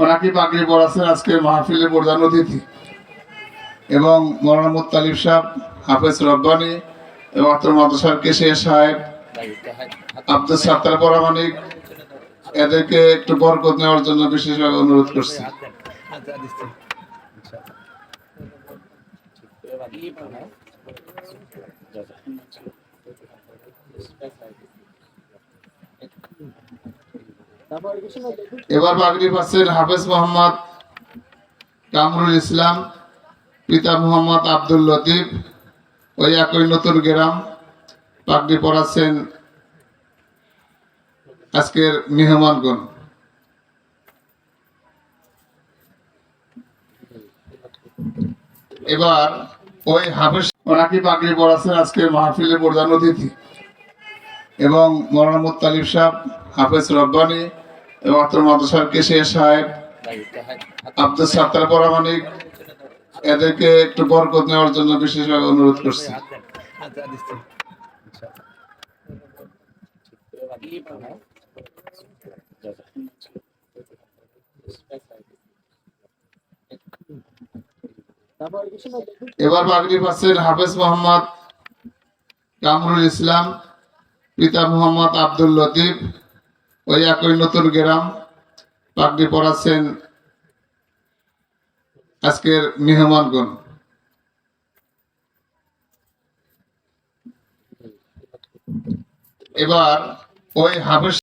ওনাকে পাগড়ি পড়াচ্ছেন আজকে মাহফিলের প্রধান অতিথি। এবং মৌলানা মুতালিব সাহেব, হাফেজ রব্বানি এবং আত্মর মাদ্রাসার কেশিয়া সাহেব, আব্দুল সাত্তার পরামানিক, এদেরকে একটু বরকত নেওয়ার জন্য বিশেষভাবে অনুরোধ করছি। এবার পাগড়ি পাচ্ছেন হাফেজ মোহাম্মদ কামরুল ইসলাম, পিতা মোহাম্মদ আব্দুল লতিফ ওই একই নতুন গ্রাম। পাগড়ি পড়াচ্ছেন আজকের মেহমানগণ। এবার ওই হাফেজ, ওনাকে পাগড়ি পড়াচ্ছেন আজকের মাহফিলের প্রধান অতিথি এবং মৌলানা মুতালিব সাহেব, হাফেজ রব্বানি এবং আত্মর মাদ্রাসার কেশিয়া সাহেব, আব্দুল সাত্তার পরামানিক, এদেরকে একটু বরকত নেওয়ার জন্য বিশেষভাবে অনুরোধ করছি। এবার পাগড়ি পাচ্ছেন হাফেজ মোহাম্মদ কামরুল ইসলাম, পিতা মোহাম্মদ আব্দুল লতিফ ওই একই নতুন গ্রাম। পাগড়ি পড়াচ্ছেন আজকের মেহমানগণ। এবার ওই হাফেজ